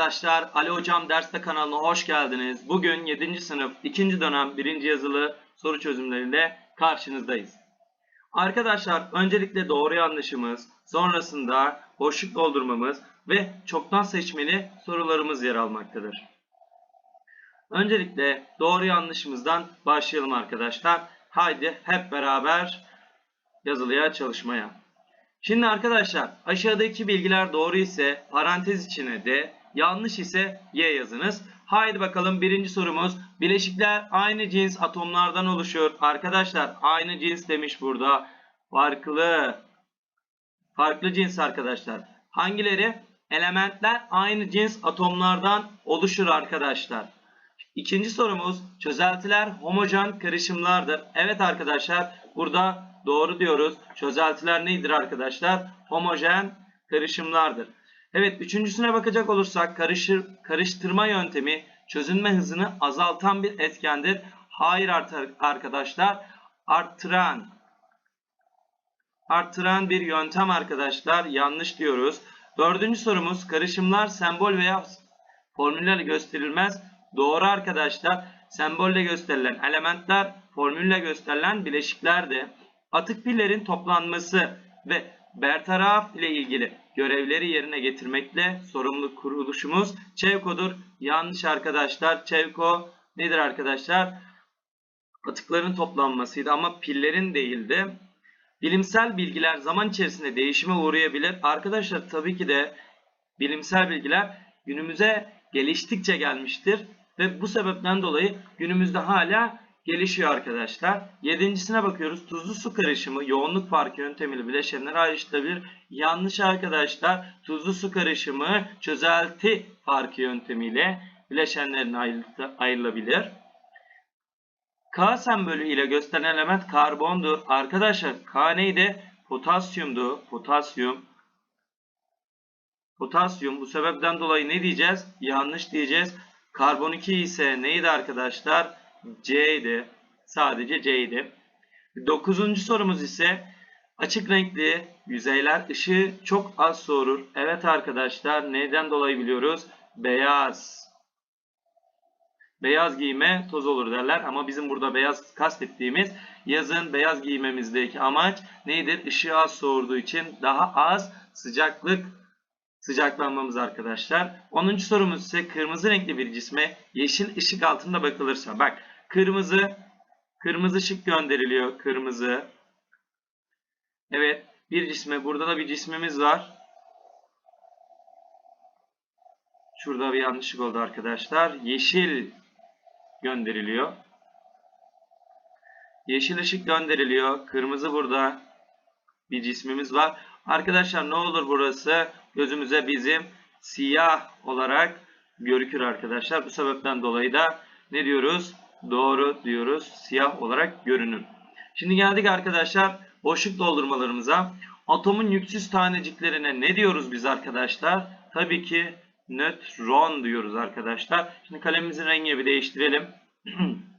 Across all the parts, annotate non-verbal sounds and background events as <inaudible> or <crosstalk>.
arkadaşlar, Ali Hocam Derste kanalına hoş geldiniz. Bugün 7. sınıf 2. dönem 1. yazılı soru çözümleriyle karşınızdayız. Arkadaşlar öncelikle doğru yanlışımız, sonrasında boşluk doldurmamız ve çoktan seçmeli sorularımız yer almaktadır. Öncelikle doğru yanlışımızdan başlayalım arkadaşlar. Haydi hep beraber yazılıya çalışmaya. Şimdi arkadaşlar aşağıdaki bilgiler doğru ise parantez içine de yanlış ise y yazınız. Haydi bakalım birinci sorumuz. Bileşikler aynı cins atomlardan oluşur. Arkadaşlar aynı cins demiş burada. Farklı. Farklı cins arkadaşlar. Hangileri? Elementler aynı cins atomlardan oluşur arkadaşlar. İkinci sorumuz çözeltiler homojen karışımlardır. Evet arkadaşlar burada doğru diyoruz. Çözeltiler nedir arkadaşlar? Homojen karışımlardır. Evet üçüncüsüne bakacak olursak karışır, karıştırma yöntemi çözünme hızını azaltan bir etkendir. Hayır artar, arkadaşlar arttıran arttıran bir yöntem arkadaşlar. Yanlış diyoruz. Dördüncü sorumuz karışımlar sembol veya formüllerle gösterilmez. Doğru arkadaşlar. Sembolle gösterilen elementler formülle gösterilen bileşiklerdi. Atık pillerin toplanması ve bertaraf ile ilgili görevleri yerine getirmekle sorumlu kuruluşumuz ÇEVKO'dur. Yanlış arkadaşlar. ÇEVKO nedir arkadaşlar? Atıkların toplanmasıydı ama pillerin değildi. Bilimsel bilgiler zaman içerisinde değişime uğrayabilir. Arkadaşlar tabii ki de bilimsel bilgiler günümüze geliştikçe gelmiştir. Ve bu sebepten dolayı günümüzde hala gelişiyor arkadaşlar. Yedincisine bakıyoruz. Tuzlu su karışımı yoğunluk farkı yöntemiyle bileşenler ayrıştırılabilir. Yanlış arkadaşlar. Tuzlu su karışımı çözelti farkı yöntemiyle bileşenlerin ayrılabilir. K sembolü ile gösterilen element karbondur. Arkadaşlar K neydi? Potasyumdu. Potasyum. Potasyum. Bu sebepten dolayı ne diyeceğiz? Yanlış diyeceğiz. Karbon 2 ise neydi arkadaşlar? C'ydi. Sadece C'ydi. Dokuzuncu sorumuz ise açık renkli yüzeyler ışığı çok az soğurur. Evet arkadaşlar neden dolayı biliyoruz? Beyaz. Beyaz giyime toz olur derler ama bizim burada beyaz kastettiğimiz yazın beyaz giymemizdeki amaç nedir? Işığı az soğurduğu için daha az sıcaklık sıcaklanmamız arkadaşlar. 10. sorumuz ise kırmızı renkli bir cisme yeşil ışık altında bakılırsa. Bak kırmızı kırmızı ışık gönderiliyor. Kırmızı. Evet bir cisme burada da bir cismimiz var. Şurada bir yanlışlık oldu arkadaşlar. Yeşil gönderiliyor. Yeşil ışık gönderiliyor. Kırmızı burada bir cismimiz var. Arkadaşlar ne olur burası gözümüze bizim siyah olarak görükür arkadaşlar. Bu sebepten dolayı da ne diyoruz? Doğru diyoruz. Siyah olarak görünür. Şimdi geldik arkadaşlar boşluk doldurmalarımıza. Atomun yüksüz taneciklerine ne diyoruz biz arkadaşlar? Tabii ki nötron diyoruz arkadaşlar. Şimdi kalemimizin rengini bir değiştirelim. <clears throat>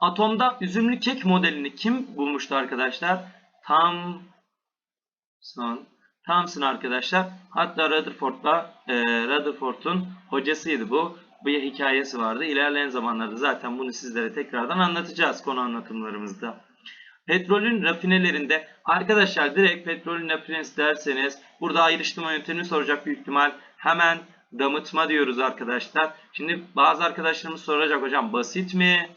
Atomda üzümlü kek modelini kim bulmuştu arkadaşlar? Thomson. Thomson arkadaşlar. Hatta Rutherford'la e, Rutherford'un hocasıydı bu. Bir hikayesi vardı. İlerleyen zamanlarda zaten bunu sizlere tekrardan anlatacağız konu anlatımlarımızda. Petrolün rafinelerinde arkadaşlar direkt petrolün rafinesi derseniz burada ayrıştırma yöntemini soracak büyük ihtimal. Hemen damıtma diyoruz arkadaşlar. Şimdi bazı arkadaşlarımız soracak hocam basit mi?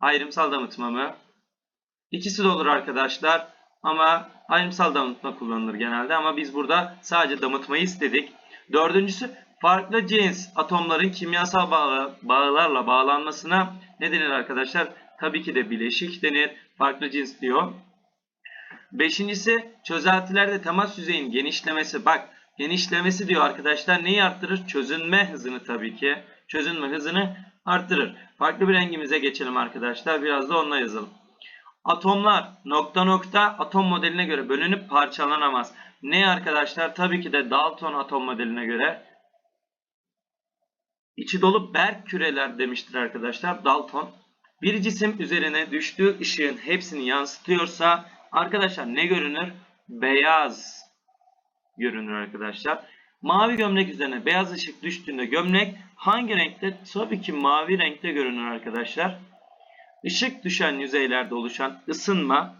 Ayrımsal damıtma mı? İkisi de olur arkadaşlar. Ama ayrımsal damıtma kullanılır genelde. Ama biz burada sadece damıtmayı istedik. Dördüncüsü farklı cins atomların kimyasal bağ, bağlarla bağlanmasına ne denir arkadaşlar? Tabii ki de bileşik denir. Farklı cins diyor. Beşincisi çözeltilerde temas yüzeyin genişlemesi. Bak genişlemesi diyor arkadaşlar. Neyi arttırır? Çözünme hızını tabii ki. Çözünme hızını arttırır. Farklı bir rengimize geçelim arkadaşlar. Biraz da onunla yazalım. Atomlar nokta nokta atom modeline göre bölünüp parçalanamaz. Ne arkadaşlar? Tabii ki de Dalton atom modeline göre. İçi dolu berk küreler demiştir arkadaşlar. Dalton. Bir cisim üzerine düştüğü ışığın hepsini yansıtıyorsa arkadaşlar ne görünür? Beyaz görünür arkadaşlar. Mavi gömlek üzerine beyaz ışık düştüğünde gömlek hangi renkte? Tabii ki mavi renkte görünür arkadaşlar. Işık düşen yüzeylerde oluşan ısınma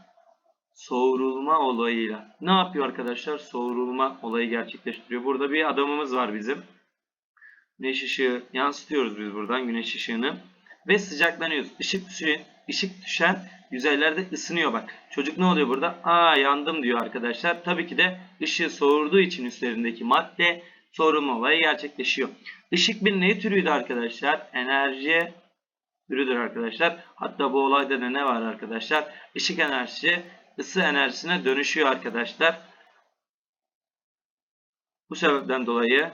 soğurulma olayıyla ne yapıyor arkadaşlar? Soğurulma olayı gerçekleştiriyor. Burada bir adamımız var bizim. Güneş ışığı yansıtıyoruz biz buradan güneş ışığını ve sıcaklanıyoruz. Işık düşen, ışık düşen yüzeylerde ısınıyor bak. Çocuk ne oluyor burada? Aa yandım diyor arkadaşlar. Tabii ki de ışığı soğurduğu için üstlerindeki madde soğurulma olayı gerçekleşiyor. Işık bir ne türüydü arkadaşlar? Enerji türüdür arkadaşlar. Hatta bu olayda da ne var arkadaşlar? Işık enerjisi ısı enerjisine dönüşüyor arkadaşlar. Bu sebepten dolayı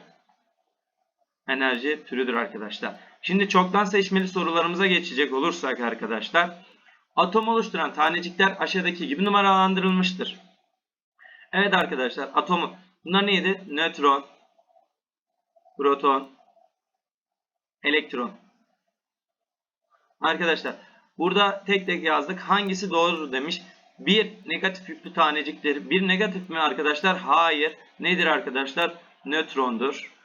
enerji türüdür arkadaşlar. Şimdi çoktan seçmeli sorularımıza geçecek olursak arkadaşlar. Atom oluşturan tanecikler aşağıdaki gibi numaralandırılmıştır. Evet arkadaşlar atomu. Bunlar neydi? Nötron, proton, elektron. Arkadaşlar burada tek tek yazdık. Hangisi doğrudur demiş. Bir negatif yüklü taneciktir. Bir negatif mi arkadaşlar? Hayır. Nedir arkadaşlar? Nötrondur.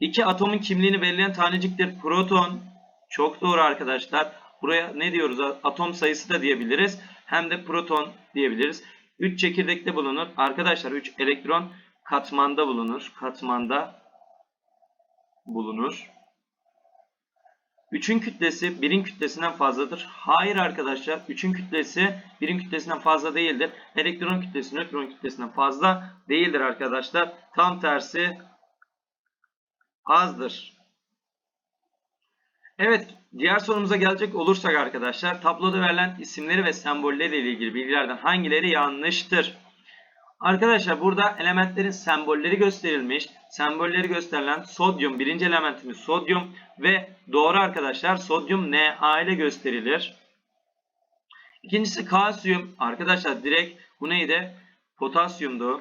İki atomun kimliğini belirleyen taneciktir. Proton. Çok doğru arkadaşlar. Buraya ne diyoruz? Atom sayısı da diyebiliriz. Hem de proton diyebiliriz. 3 çekirdekte bulunur. Arkadaşlar 3 elektron katmanda bulunur. Katmanda bulunur. 3'ün kütlesi 1'in kütlesinden fazladır. Hayır arkadaşlar. 3'ün kütlesi 1'in kütlesinden fazla değildir. Elektron kütlesi nötron kütlesinden fazla değildir arkadaşlar. Tam tersi azdır. Evet, diğer sorumuza gelecek olursak arkadaşlar, tabloda verilen isimleri ve sembolleri ile ilgili bilgilerden hangileri yanlıştır? Arkadaşlar burada elementlerin sembolleri gösterilmiş. Sembolleri gösterilen sodyum, birinci elementimiz sodyum ve doğru arkadaşlar sodyum Na ile gösterilir. İkincisi kalsiyum. Arkadaşlar direkt bu neydi? Potasyumdu.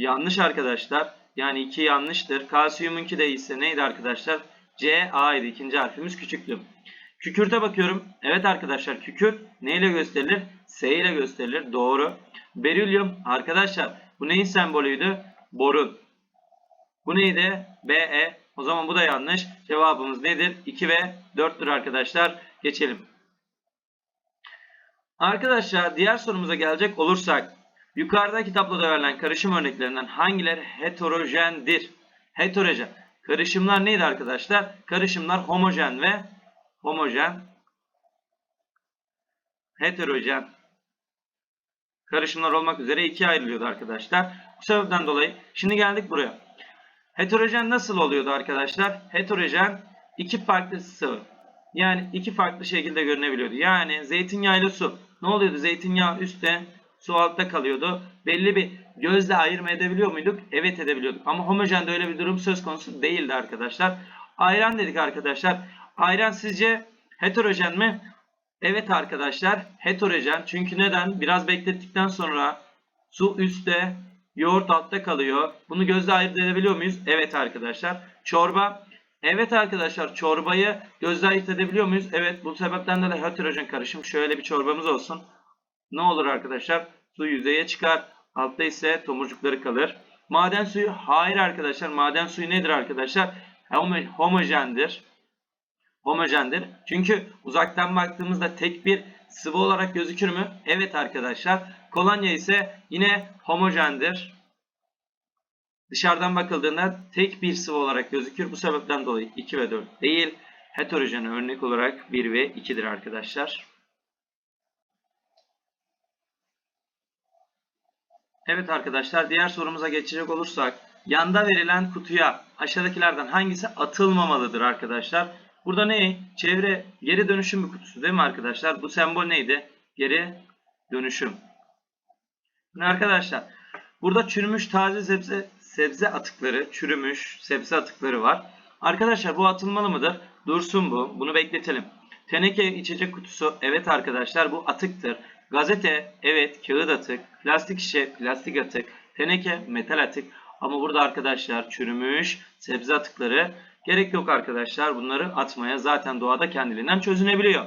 Yanlış arkadaşlar. Yani 2 yanlıştır. Kalsiyumunki de ise neydi arkadaşlar? Ca idi. İkinci harfimiz küçüktü. Kükürte bakıyorum. Evet arkadaşlar kükürt neyle gösterilir? S ile gösterilir. Doğru. Berilyum arkadaşlar bu neyin sembolüydü? Borun. Bu neydi? Be. O zaman bu da yanlış. Cevabımız nedir? 2 ve 4'tür arkadaşlar. Geçelim. Arkadaşlar diğer sorumuza gelecek olursak Yukarıdaki tabloda verilen karışım örneklerinden hangileri heterojendir? Heterojen. Karışımlar neydi arkadaşlar? Karışımlar homojen ve homojen. Heterojen. Karışımlar olmak üzere ikiye ayrılıyordu arkadaşlar. Bu sebepten dolayı şimdi geldik buraya. Heterojen nasıl oluyordu arkadaşlar? Heterojen iki farklı sıvı. Yani iki farklı şekilde görünebiliyordu. Yani zeytinyağı su. Ne oluyordu? Zeytinyağı üstte, su altta kalıyordu. Belli bir gözle ayırma edebiliyor muyduk? Evet edebiliyorduk. Ama homojende öyle bir durum söz konusu değildi arkadaşlar. Ayran dedik arkadaşlar. Ayran sizce heterojen mi? Evet arkadaşlar heterojen. Çünkü neden? Biraz beklettikten sonra su üstte, yoğurt altta kalıyor. Bunu gözle ayırt edebiliyor muyuz? Evet arkadaşlar. Çorba. Evet arkadaşlar çorbayı gözle ayırt edebiliyor muyuz? Evet bu sebepten de heterojen karışım. Şöyle bir çorbamız olsun ne olur arkadaşlar? Su yüzeye çıkar. Altta ise tomurcukları kalır. Maden suyu hayır arkadaşlar. Maden suyu nedir arkadaşlar? Homojendir. Homojendir. Çünkü uzaktan baktığımızda tek bir sıvı olarak gözükür mü? Evet arkadaşlar. Kolonya ise yine homojendir. Dışarıdan bakıldığında tek bir sıvı olarak gözükür. Bu sebepten dolayı 2 ve 4 değil. Heterojen örnek olarak 1 ve 2'dir arkadaşlar. Evet arkadaşlar diğer sorumuza geçecek olursak yanda verilen kutuya aşağıdakilerden hangisi atılmamalıdır arkadaşlar? Burada ne? Çevre geri dönüşüm kutusu değil mi arkadaşlar? Bu sembol neydi? Geri dönüşüm. Şimdi arkadaşlar burada çürümüş taze sebze sebze atıkları, çürümüş sebze atıkları var. Arkadaşlar bu atılmalı mıdır? Dursun bu. Bunu bekletelim. Teneke içecek kutusu evet arkadaşlar bu atıktır. Gazete evet kağıt atık. Plastik şişe plastik atık. Teneke metal atık. Ama burada arkadaşlar çürümüş sebze atıkları gerek yok arkadaşlar. Bunları atmaya zaten doğada kendiliğinden çözünebiliyor.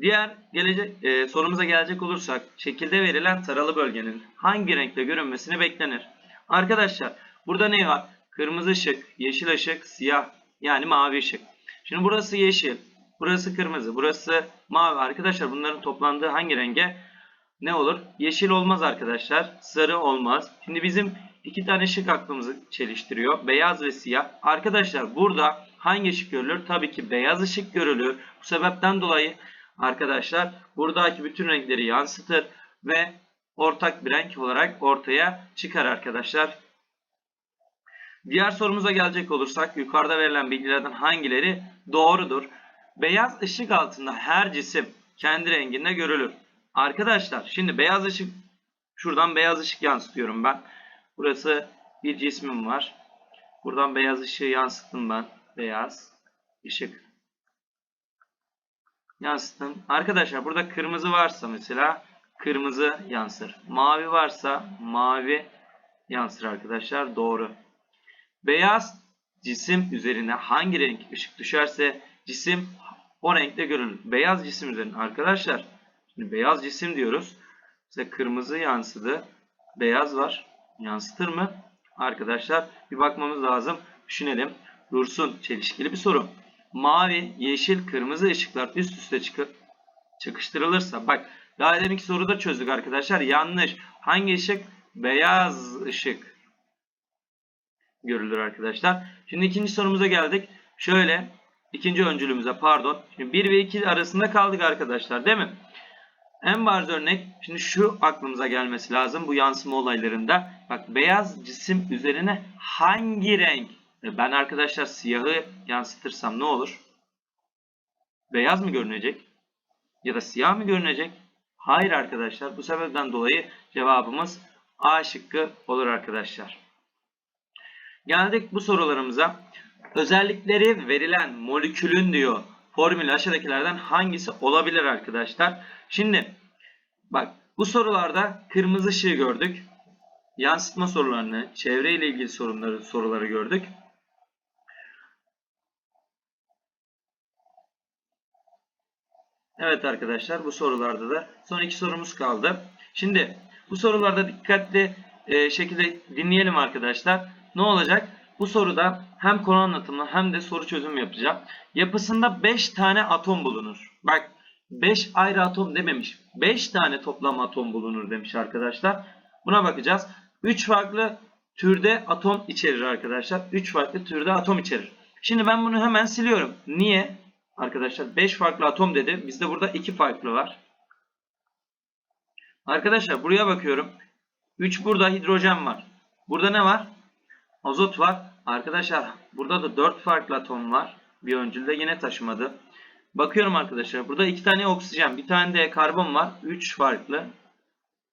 Diğer gelecek e, sorumuza gelecek olursak şekilde verilen taralı bölgenin hangi renkte görünmesini beklenir? Arkadaşlar burada ne var? Kırmızı ışık, yeşil ışık, siyah yani mavi ışık. Şimdi burası yeşil, burası kırmızı, burası mavi. Arkadaşlar bunların toplandığı hangi renge ne olur? Yeşil olmaz arkadaşlar. Sarı olmaz. Şimdi bizim iki tane ışık aklımızı çeliştiriyor. Beyaz ve siyah. Arkadaşlar burada hangi ışık görülür? Tabii ki beyaz ışık görülür. Bu sebepten dolayı arkadaşlar buradaki bütün renkleri yansıtır ve ortak bir renk olarak ortaya çıkar arkadaşlar. Diğer sorumuza gelecek olursak yukarıda verilen bilgilerden hangileri doğrudur? Beyaz ışık altında her cisim kendi renginde görülür. Arkadaşlar şimdi beyaz ışık şuradan beyaz ışık yansıtıyorum ben. Burası bir cismim var. Buradan beyaz ışığı yansıttım ben. Beyaz ışık yansıttım. Arkadaşlar burada kırmızı varsa mesela kırmızı yansır. Mavi varsa mavi yansır arkadaşlar. Doğru. Beyaz cisim üzerine hangi renk ışık düşerse cisim o renkte görünür. Beyaz cisim üzerine arkadaşlar şimdi beyaz cisim diyoruz. Mesela kırmızı yansıdı. Beyaz var. Yansıtır mı? Arkadaşlar bir bakmamız lazım. Düşünelim. Dursun. Çelişkili bir soru. Mavi, yeşil, kırmızı ışıklar üst üste çıkıp çakıştırılırsa bak daha deminki soruda çözdük arkadaşlar. Yanlış. Hangi ışık? Beyaz ışık görülür arkadaşlar. Şimdi ikinci sorumuza geldik. Şöyle ikinci öncülümüze pardon. Şimdi 1 ve 2 arasında kaldık arkadaşlar değil mi? En bariz örnek şimdi şu aklımıza gelmesi lazım bu yansıma olaylarında. Bak beyaz cisim üzerine hangi renk? E, Ben arkadaşlar siyahı yansıtırsam ne olur? Beyaz mı görünecek? Ya da siyah mı görünecek? Hayır arkadaşlar. Bu sebepten dolayı cevabımız A şıkkı olur arkadaşlar. Geldik bu sorularımıza. Özellikleri verilen molekülün diyor formülü aşağıdakilerden hangisi olabilir arkadaşlar? Şimdi bak bu sorularda kırmızı ışığı gördük. Yansıtma sorularını, çevreyle ilgili sorunları, soruları gördük. Evet arkadaşlar bu sorularda da son iki sorumuz kaldı. Şimdi bu sorularda dikkatli e, şekilde dinleyelim arkadaşlar. Ne olacak? Bu soruda hem konu anlatımı hem de soru çözümü yapacağım. Yapısında 5 tane atom bulunur. Bak 5 ayrı atom dememiş. 5 tane toplam atom bulunur demiş arkadaşlar. Buna bakacağız. 3 farklı türde atom içerir arkadaşlar. 3 farklı türde atom içerir. Şimdi ben bunu hemen siliyorum. Niye? Arkadaşlar 5 farklı atom dedi. Bizde burada 2 farklı var. Arkadaşlar buraya bakıyorum. 3 burada hidrojen var. Burada ne var? Azot var. Arkadaşlar burada da 4 farklı atom var. Bir öncülde yine taşımadı. Bakıyorum arkadaşlar. Burada 2 tane oksijen, bir tane de karbon var. 3 farklı.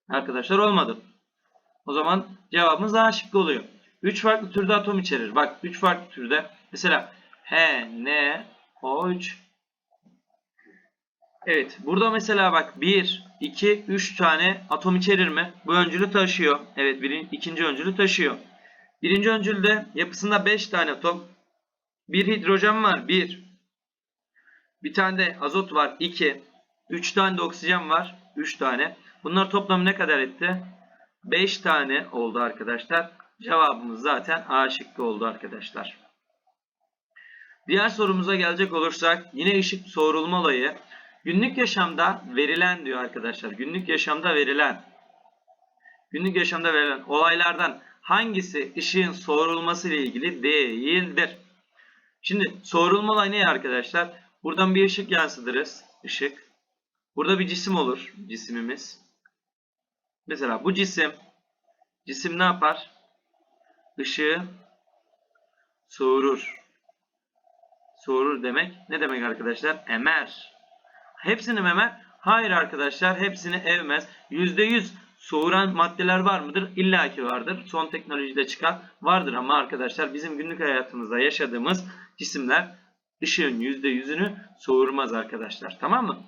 Arkadaşlar olmadı. O zaman cevabımız daha şıkkı oluyor. 3 farklı türde atom içerir. Bak 3 farklı türde. Mesela H, N, O3. Evet. Burada mesela bak 1, 2, 3 tane atom içerir mi? Bu öncülü taşıyor. Evet. Birinci, ikinci öncülü taşıyor. Birinci öncülde yapısında 5 tane atom. Bir hidrojen var. 1. Bir tane de azot var. 2. 3 tane de oksijen var. 3 tane. Bunlar toplamı ne kadar etti? 5 tane oldu arkadaşlar. Cevabımız zaten A şıkkı oldu arkadaşlar. Diğer sorumuza gelecek olursak yine ışık soğurulma olayı. Günlük yaşamda verilen diyor arkadaşlar. Günlük yaşamda verilen günlük yaşamda verilen olaylardan hangisi ışığın soğurulması ile ilgili değildir? Şimdi soğurulma olayı ne arkadaşlar? Buradan bir ışık yansıtırız. Işık. Burada bir cisim olur. Cisimimiz. Mesela bu cisim cisim ne yapar? Işığı soğurur. Soğurur demek ne demek arkadaşlar? Emer. Hepsini mi emer? Hayır arkadaşlar hepsini evmez. %100 soğuran maddeler var mıdır? İlla ki vardır. Son teknolojide çıkan vardır ama arkadaşlar bizim günlük hayatımızda yaşadığımız cisimler ışığın %100'ünü soğurmaz arkadaşlar. Tamam mı?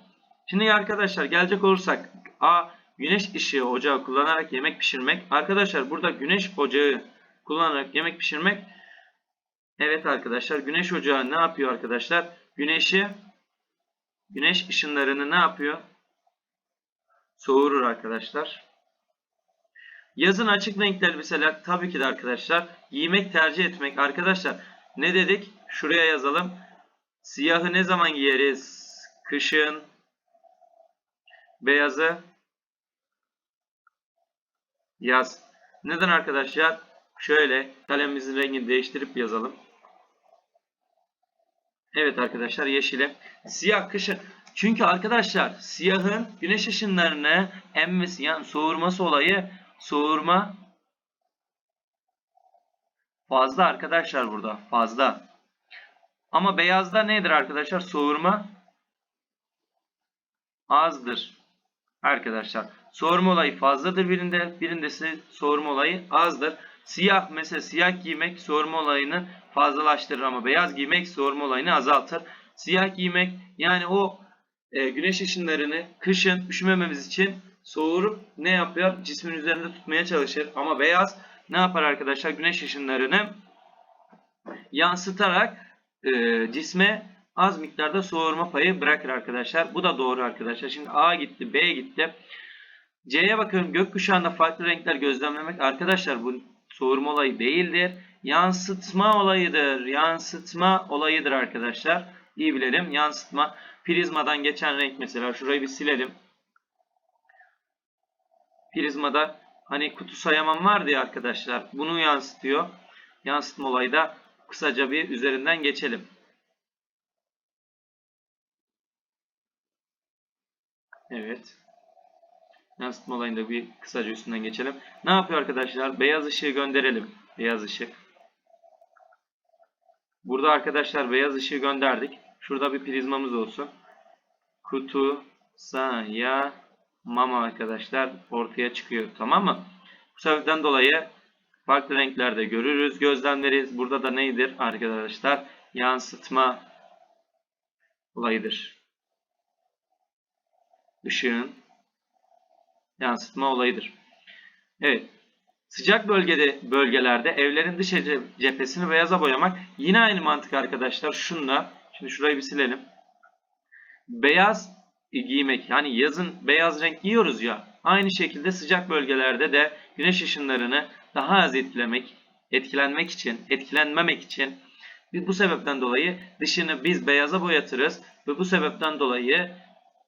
Şimdi arkadaşlar gelecek olursak A. Güneş ışığı ocağı kullanarak yemek pişirmek. Arkadaşlar burada güneş ocağı kullanarak yemek pişirmek. Evet arkadaşlar güneş ocağı ne yapıyor arkadaşlar? Güneşi güneş ışınlarını ne yapıyor? Soğurur arkadaşlar. Yazın açık renkli elbiseler tabii ki de arkadaşlar giymek tercih etmek. Arkadaşlar ne dedik? Şuraya yazalım. Siyahı ne zaman giyeriz? Kışın. Beyazı yaz. Neden arkadaşlar? Şöyle kalemimizin rengini değiştirip yazalım. Evet arkadaşlar yeşile. Siyah kışın. Çünkü arkadaşlar siyahın güneş ışınlarını emmesi yani soğurması olayı soğurma fazla arkadaşlar burada fazla. Ama beyazda nedir arkadaşlar? Soğurma azdır. Arkadaşlar soğurma olayı fazladır birinde, birinde ise soğurma olayı azdır. Siyah mesela siyah giymek soğurma olayını fazlalaştırır ama beyaz giymek soğurma olayını azaltır. Siyah giymek yani o e, güneş ışınlarını kışın üşümememiz için soğurup ne yapıyor? Cismin üzerinde tutmaya çalışır. Ama beyaz ne yapar arkadaşlar? Güneş ışınlarını yansıtarak e, cisme az miktarda soğurma payı bırakır arkadaşlar. Bu da doğru arkadaşlar. Şimdi A gitti, B gitti. C'ye bakıyorum. Gökkuşağında farklı renkler gözlemlemek. Arkadaşlar bu soğurma olayı değildir. Yansıtma olayıdır. Yansıtma olayıdır arkadaşlar. İyi bilelim. Yansıtma. Prizmadan geçen renk mesela. Şurayı bir silelim. Prizmada hani kutu sayaman vardı ya arkadaşlar. Bunu yansıtıyor. Yansıtma olayı da kısaca bir üzerinden geçelim. Evet. Yansıtma olayında bir kısaca üstünden geçelim. Ne yapıyor arkadaşlar? Beyaz ışığı gönderelim. Beyaz ışık. Burada arkadaşlar beyaz ışığı gönderdik. Şurada bir prizmamız olsun. Kutu saya mama arkadaşlar ortaya çıkıyor. Tamam mı? Bu sebepten dolayı farklı renklerde görürüz, gözlemleriz. Burada da neydir arkadaşlar? Yansıtma olayıdır. Işığın yansıtma olayıdır. Evet. Sıcak bölgede bölgelerde evlerin dış cephesini beyaza boyamak yine aynı mantık arkadaşlar. Şunla şimdi şurayı bir silelim. Beyaz giymek yani yazın beyaz renk giyiyoruz ya. Aynı şekilde sıcak bölgelerde de güneş ışınlarını daha az etkilemek, etkilenmek için, etkilenmemek için bu sebepten dolayı dışını biz beyaza boyatırız ve bu sebepten dolayı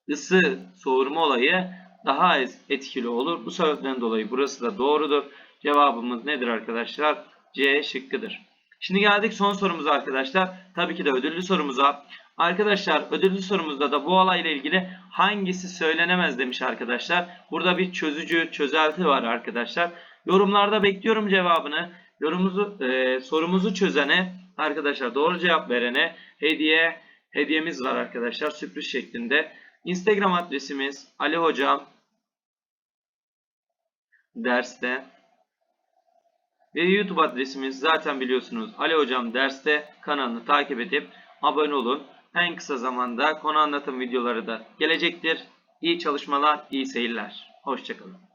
ısı soğurma olayı daha az etkili olur. Bu sebepten dolayı burası da doğrudur. Cevabımız nedir arkadaşlar? C şıkkıdır. Şimdi geldik son sorumuza arkadaşlar. Tabii ki de ödüllü sorumuza. Arkadaşlar ödüllü sorumuzda da bu olayla ilgili hangisi söylenemez demiş arkadaşlar. Burada bir çözücü, çözelti var arkadaşlar. Yorumlarda bekliyorum cevabını. Yorumuzu, e, sorumuzu çözene arkadaşlar doğru cevap verene hediye hediyemiz var arkadaşlar sürpriz şeklinde. Instagram adresimiz Ali Hocam derste ve YouTube adresimiz zaten biliyorsunuz Ali Hocam derste kanalını takip edip abone olun. En kısa zamanda konu anlatım videoları da gelecektir. İyi çalışmalar, iyi seyirler. Hoşçakalın.